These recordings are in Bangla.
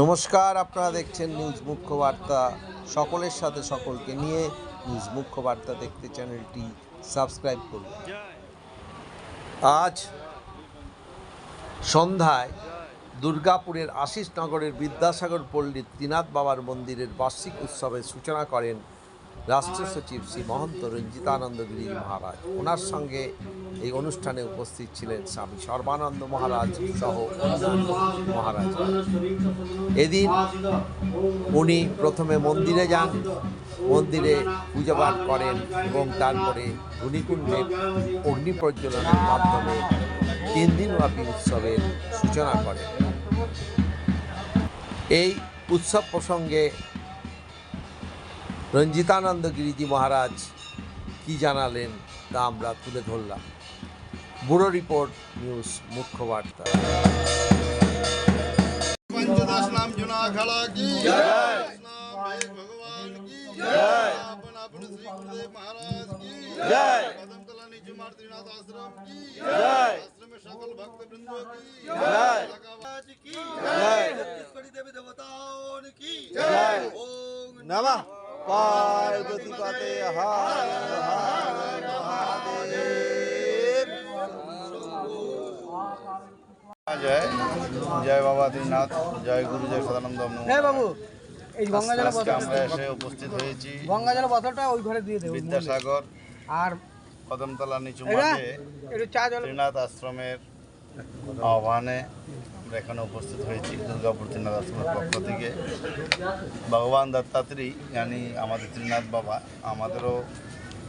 নমস্কার, আপনারা দেখছেন নিউজ মুখ্য বার্তা সকলের সাথে সকলকে নিয়ে নিউজ মুখ্য বার্তা দেখতে চ্যানেলটি সাবস্ক্রাইব করুন। আজ সন্ধ্যায় দুর্গাপুরের আশিসনগরের বিদ্যাসাগর পল্লীর ত্রিনাথ বাবার মন্দিরের বার্ষিক উৎসবের সূচনা করেন রাষ্ট্র সচিব শ্রী মহন্ত রঞ্জিতানন্দ গিরি মহারাজ। ওনার সঙ্গে এই অনুষ্ঠানে উপস্থিত ছিলেন স্বামী সর্বানন্দ মহারাজ সহ মহারাজ। এদিন উনি প্রথমে মন্দিরে যান, মন্দিরে পূজাপাঠ করেন এবং তারপরে ধুনিকুণ্ডে অগ্নি প্রজ্বলনের মাধ্যমে তিন দিনব্যাপী উৎসবের সূচনা করেন। এই উৎসব প্রসঙ্গে রঞ্জিতানন্দ গিরিজি মহারাজ কি জানালেন তা আমরা তুলে ধরলাম ব্যুরো রিপোর্ট নিউজ মুখ্য বার্তা पंचदश नाम जुना खड़ा की जय नाम एक भगवान की जय अपन अपन श्री गुरुदेव महाराज की जय पदम कला नीचे मार्तिनाथ आश्रम की जय आश्रम में सकल भक्त वृंदों की जय लगावाज की जय छत्तीसगढ़ी देवी देवताओं की जय ओम नमः পার্বতী পাতে হার হার মহাদেব। জয় জয় বাবা আদিনাথ জয় গুরু জয় সদানন্দ হ্যাঁ বাবু এই গঙ্গাজলের আমরা এসে উপস্থিত হয়েছি গঙ্গাজলের বোতলটা ওই ঘরে দিয়ে দেবো বিদ্যাসাগর আর কদমতলা নিচু মাঠে ত্রিনাথ আশ্রমের আহ্বানে আমরা এখানে উপস্থিত হয়েছি দুর্গাপুর ত্রিনাথ আশ্রমের পক্ষ থেকে। ভগবান দত্তাত্রী জানি আমাদের ত্রিনাথ বাবা, আমাদেরও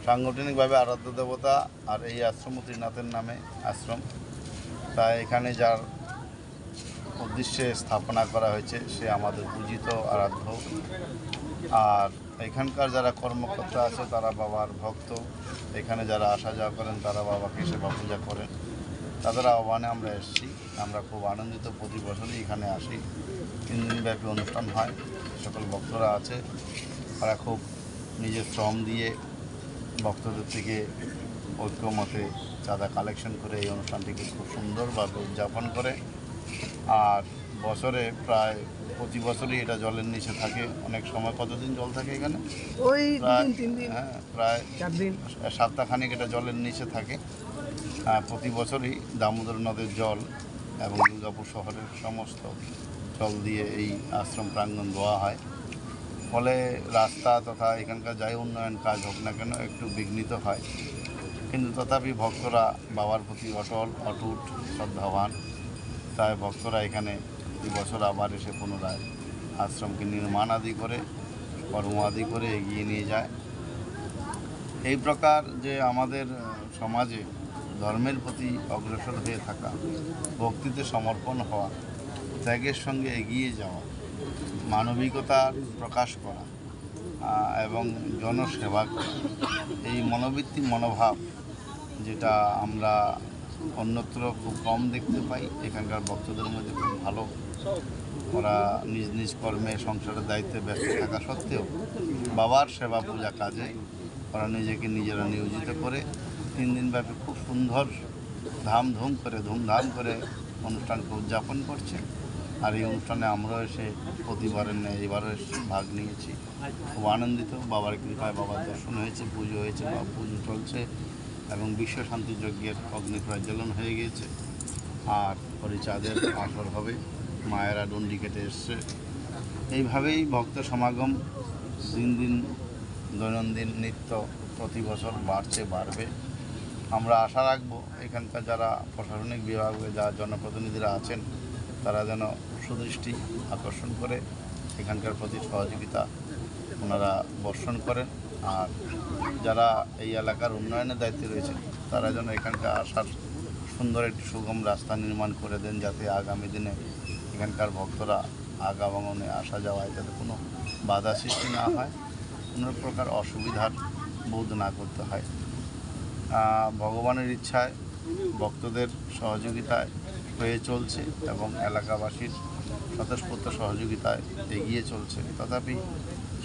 সাংগঠনিকভাবে আরাধ্য দেবতা আর এই আশ্রম ত্রিনাথের নামে আশ্রম। তাই এখানে যার উদ্দেশ্যে স্থাপনা করা হয়েছে, সে আমাদের পূজিত আরাধ্য। আর এখানকার যারা কর্মকর্তা আছে, তারা বাবার ভক্ত। এখানে যারা আসা যাওয়া করেন, তারা বাবাকে সেবা পূজা করেন। তাদের আহ্বানে আমরা এসেছি। আমরা খুব আনন্দিত প্রতি বছরই এখানে আসি। তিন দিনব্যাপী অনুষ্ঠান হয়। সকল ভক্তরা আছে। তারা খুব নিজের শ্রম দিয়ে ভক্তদের থেকে ঐক্যমতে চাঁদা কালেকশন করে এই অনুষ্ঠানটিকে খুব সুন্দরভাবে উদযাপন করে। আর বছরে প্রায় প্রতি বছরই এটা জলের নিচে থাকে। অনেক সময় কতদিন জল থাকে এখানে? ওই হ্যাঁ প্রায় সপ্তাহখানিক এটা জলের নিচে থাকে। প্রতি বছরই দামোদর নদের জল এবং দুর্গাপুর শহরের সমস্ত জল দিয়ে এই আশ্রম প্রাঙ্গণ ধোয়া হয়। ফলে রাস্তা তথা এখানকার যাই উন্নয়ন কাজ হোক না কেন একটু বিঘ্নিত হয়। কিন্তু তথাপি ভক্তরা বাবার প্রতি অটল, অটুট, শ্রদ্ধাবান। তাই ভক্তরা এখানে বছর আবার এসে পুনরায় আশ্রমকে নির্মাণ আদি করে, কর্ম আদি করে এগিয়ে নিয়ে যায়। এই প্রকার যে আমাদের সমাজে ধর্মের প্রতি অগ্রসর হয়ে থাকা, ভক্তিতে সমর্পণ হওয়া, ত্যাগের সঙ্গে এগিয়ে যাওয়া, মানবিকতার প্রকাশ করা এবং জনসেবা এই মনোবৃত্তি মনোভাব যেটা আমরা অন্যত্র খুব কম দেখতে পাই, এখানকার ভক্তদের মধ্যে খুব ভালো। ওরা নিজ নিজ কর্মে সংসারের দায়িত্বে ব্যস্ত থাকা সত্ত্বেও বাবার সেবা পূজা কাজে ওরা নিজেকে নিজেরা নিয়োজিত করে তিন দিনব্যাপী খুব সুন্দর ধামধুম করে, ধুমধাম করে অনুষ্ঠানকে উদযাপন করছে। আর এই অনুষ্ঠানে আমরাও এসে প্রতিবারের নেই এবারও এসে ভাগ নিয়েছি। খুব আনন্দিত। বাবার কৃপায় বাবার দর্শন হয়েছে, পুজো হয়েছে, বা পুজো চলছে এবং বিশ্ব শান্তি যজ্ঞের অগ্নি প্রজ্বলন হয়ে গিয়েছে। আর পরিচাঁদের আসর হবে। মায়েরা ডন্ডি কেটে এসছে। এইভাবেই ভক্ত সমাগম দিন দিন, দৈনন্দিন নিত্য প্রতি বছর বাড়ছে, বাড়বে। আমরা আশা রাখব এখানকার যারা প্রশাসনিক বিভাগে যারা জনপ্রতিনিধিরা আছেন, তারা যেন সুদৃষ্টি আকর্ষণ করে এখানকার প্রতি সহযোগিতা ওনারা বর্ষণ করেন। আর যারা এই এলাকার উন্নয়নের দায়িত্বে রয়েছেন, তারা যেন এখানকার আসার সুন্দর একটি সুগম রাস্তা নির্মাণ করে দেন যাতে আগামী দিনে এখানকার ভক্তরা আগামনে আসা যাওয়ায় যাতে কোনো বাধা সৃষ্টি না হয়, কোনো প্রকার অসুবিধার বোধ না করতে হয়। ভগবানের ইচ্ছায়, ভক্তদের সহযোগিতায় হয়ে চলছে এবং এলাকাবাসীর স্বতঃস্ফূর্ত সহযোগিতায় এগিয়ে চলছে। তথাপি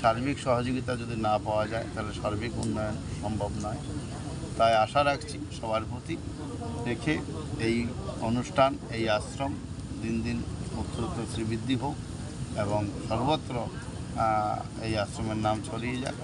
সার্বিক সহযোগিতা যদি না পাওয়া যায়, তাহলে সার্বিক উন্নয়ন সম্ভব নয়। তাই আশা রাখছি সবার প্রতি রেখে এই অনুষ্ঠান, এই আশ্রম দিন দিন উত্তরোত্তর শ্রীবৃদ্ধি হোক এবং সর্বত্র এই আশ্রমের নাম ছড়িয়ে যাক।